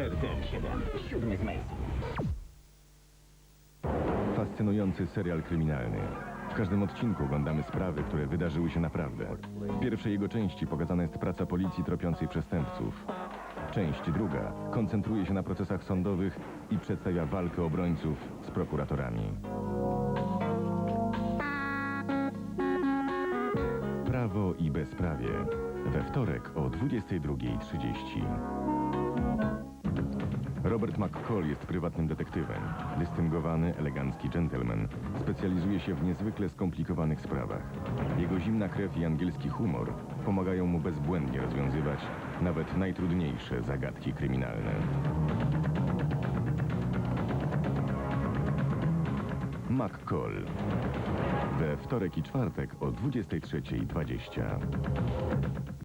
RTL 7. Siódmy zmysł. Fascynujący serial kryminalny. W każdym odcinku oglądamy sprawy, które wydarzyły się naprawdę. W pierwszej jego części pokazana jest praca policji tropiącej przestępców. Część druga koncentruje się na procesach sądowych i przedstawia walkę obrońców z prokuratorami. Prawo i bezprawie. We wtorek o 22.30. Robert McCall jest prywatnym detektywem. Dystyngowany, elegancki gentleman. Specjalizuje się w niezwykle skomplikowanych sprawach. Jego zimna krew i angielski humor pomagają mu bezbłędnie rozwiązywać nawet najtrudniejsze zagadki kryminalne. McCall. We wtorek i czwartek o 23.20.